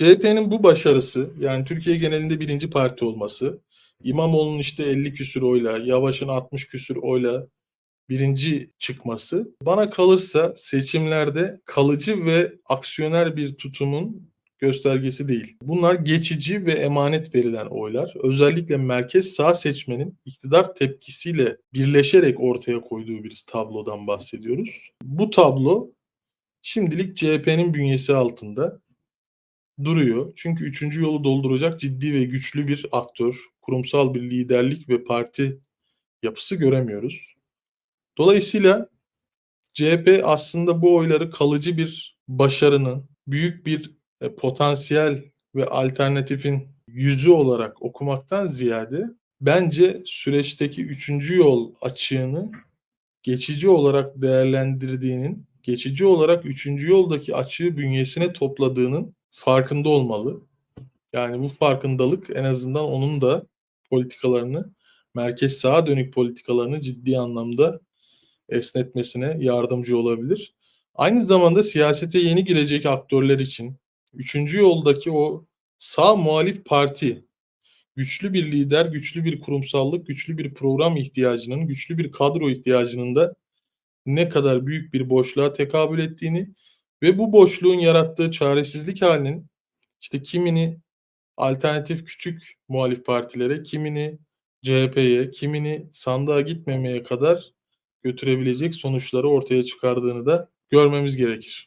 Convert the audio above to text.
CHP'nin bu başarısı, yani Türkiye genelinde 1. parti olması, İmamoğlu'nun işte 50 küsur oyla, Yavaş'ın 60 küsur oyla 1. çıkması bana kalırsa seçimlerde kalıcı ve aksiyoner bir tutumun göstergesi değil. Bunlar geçici ve emanet verilen oylar. Özellikle merkez sağ seçmenin iktidar tepkisiyle birleşerek ortaya koyduğu bir tablodan bahsediyoruz. Bu tablo şimdilik CHP'nin bünyesi altında duruyor. Çünkü üçüncü yolu dolduracak ciddi ve güçlü bir aktör, kurumsal bir liderlik ve parti yapısı göremiyoruz. Dolayısıyla CHP aslında bu oyları kalıcı bir başarının, büyük bir e, potansiyel ve alternatifin yüzü olarak okumaktan ziyade bence süreçteki üçüncü yol açığını geçici olarak değerlendirdiğinin, geçici olarak üçüncü yoldaki açığı bünyesine topladığının farkında olmalı. Yani bu farkındalık en azından onun da politikalarını, merkez sağa dönük politikalarını ciddi anlamda esnetmesine yardımcı olabilir. Aynı zamanda siyasete yeni girecek aktörler için üçüncü yoldaki o sağ muhalif parti güçlü bir lider, güçlü bir kurumsallık, güçlü bir program ihtiyacının, güçlü bir kadro ihtiyacının da ne kadar büyük bir boşluğa tekabül ettiğini ve bu boşluğun yarattığı çaresizlik halinin işte kimini alternatif küçük muhalif partilere, kimini CHP'ye, kimini sandığa gitmemeye kadar götürebilecek sonuçları ortaya çıkardığını da görmemiz gerekir.